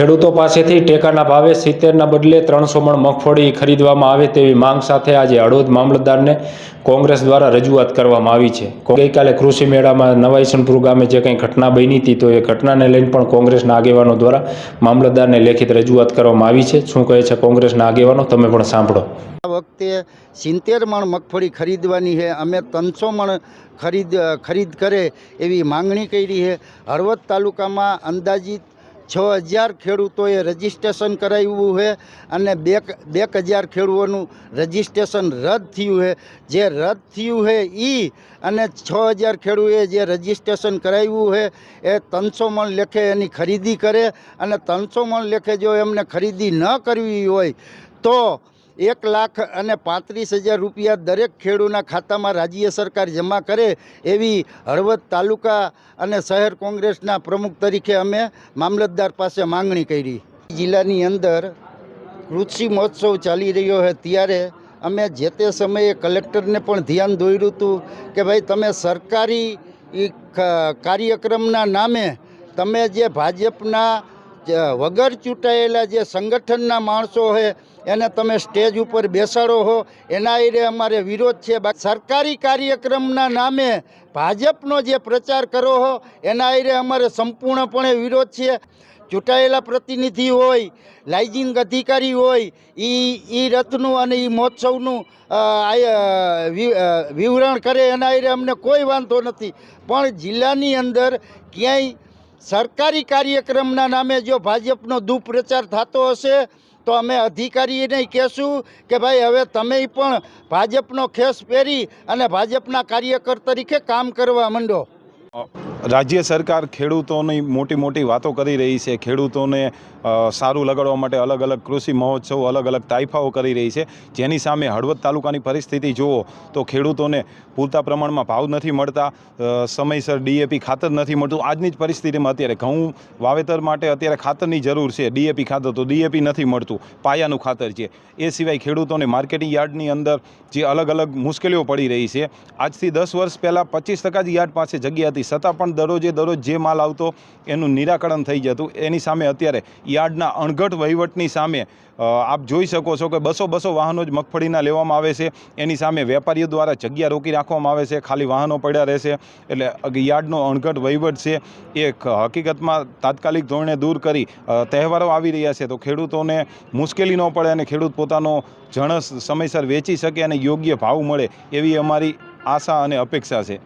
ખેડૂતો પાસેથી ટેકાના ભાવે સિત્તેરના બદલે ત્રણસો મણ મગફળી ખરીદવામાં આવે તેવી માંગ સાથે આજે હળવદ મામલતદારને કોંગ્રેસ દ્વારા રજૂઆત કરવામાં આવી છે. ગઈકાલે કૃષિ મેળામાં નવાઈસનપુર ગામે જે કંઈ ઘટના બની હતી તો એ ઘટનાને લઈને પણ કોંગ્રેસના આગેવાનો દ્વારા મામલતદારને લેખિત રજૂઆત કરવામાં આવી છે. શું કહે છે કોંગ્રેસના આગેવાનો? તમે પણ સાંભળો. આ વખતે સિત્તેર મણ મગફળી ખરીદવાની છે. અમે ત્રણસો મણ ખરીદ ખરીદ કરે એવી માંગણી કરી છે. હળવદ તાલુકામાં અંદાજિત છ હજાર ખેડૂતોએ રજિસ્ટ્રેશન કરાવ્યું છે અને બે બે હજાર ખેડૂતોનું રજિસ્ટ્રેશન રદ થયું છે. જે રદ થયું છે એ અને છ હજાર ખેડૂએ જે રજિસ્ટ્રેશન કરાવ્યું છે, એ ત્રણસો મણ લેખે એની ખરીદી કરે અને ત્રણસો મણ લેખે જો એમને ખરીદી ન કરવી હોય તો એક લાખ અને પાંત્રીસ હજાર રૂપિયા દરેક ખેડૂના ખાતામાં રાજ્ય સરકાર જમા કરે એવી હળવદ તાલુકા અને શહેર કોંગ્રેસના પ્રમુખ તરીકે અમે મામલતદાર પાસે માંગણી કરી. જિલ્લાની અંદર કૃષિ મહોત્સવ ચાલી રહ્યો છે ત્યારે અમે જે તે સમયે કલેક્ટરને પણ ધ્યાન દોર્યું હતું કે ભાઈ તમે સરકારી કાર્યક્રમના નામે તમે જે ભાજપના વગર ચૂંટાયેલા જે સંગઠનના માણસો છે એને તમે સ્ટેજ ઉપર બેસાડો હો, એના આરે અમારે વિરોધ છે. સરકારી કાર્યક્રમના નામે ભાજપનો જે પ્રચાર કરો હો, એના આરે અમારે સંપૂર્ણપણે વિરોધ છે. ચૂંટાયેલા પ્રતિનિધિ હોય, લાઇજિંગ અધિકારી હોય એ એ રથનું અને એ મહોત્સવનું વિવરણ કરે, એના આરે અમને કોઈ વાંધો નથી. પણ જિલ્લાની અંદર ક્યાંય સરકારી કાર્યક્રમના નામે જો ભાજપનો દુપ્રચાર થતો હશે, તો અમે અધિકારીને કહેશું કે ભાઈ, હવે તમે પણ ભાજપનો ખેસ પહેરી અને ભાજપના કાર્યકર તરીકે કામ કરવા માંડો. રાજ્ય સરકાર ખેડૂતોની મોટી મોટી વાતો કરી રહી છે. ખેડૂતોને સારું લગાડવા માટે અલગ અલગ કૃષિ મહોત્સવ, અલગ અલગ તાઇફાઓ કરી રહી છે. જેની સામે હળવદ તાલુકાની પરિસ્થિતિ જુઓ તો ખેડૂતોને પૂરતા પ્રમાણમાં ભાવ નથી મળતા સમયસર ડીએપી ખાતર નથી મળતું. આજની જ પરિસ્થિતિમાં અત્યારે ઘઉં વાવેતર માટે અત્યારે ખાતરની જરૂર છે ડીએપી ખાતર, તો ડીએપી નથી મળતું. પાયાનું ખાતર છે. એ સિવાય ખેડૂતોને માર્કેટિંગ યાર્ડની અંદર જે અલગ અલગ મુશ્કેલીઓ પડી રહી છે. આજથી દસ વર્ષ પહેલાં પચીસ ટકા જ યાર્ડ પાસે જગ્યા હતી. છતાં પણ દરરોજે દરરોજ જે માલ આવતો એનું નિરાકરણ થઈ જતું. એની સામે અત્યારે યાર્ડના અણઘટ વહીવટની સામે આપ જોઈ શકો છો કે બસો બસો વાહનો જ મગફળીના લેવામાં આવે છે. એની સામે વેપારીઓ દ્વારા જગ્યા રોકી રાખવામાં આવે છે. ખાલી વાહનો પડ્યા રહેશે. એટલે યાર્ડનો અણઘટ વહીવટ છે એ હકીકતમાં તાત્કાલિક ધોરણે દૂર કરી તહેવારો આવી રહ્યા છે. તો ખેડૂતોને મુશ્કેલી ન પડે અને ખેડૂત પોતાનો જણસ સમયસર વેચી શકે અને યોગ્ય ભાવ મળે એવી અમારી આશા અને અપેક્ષા છે.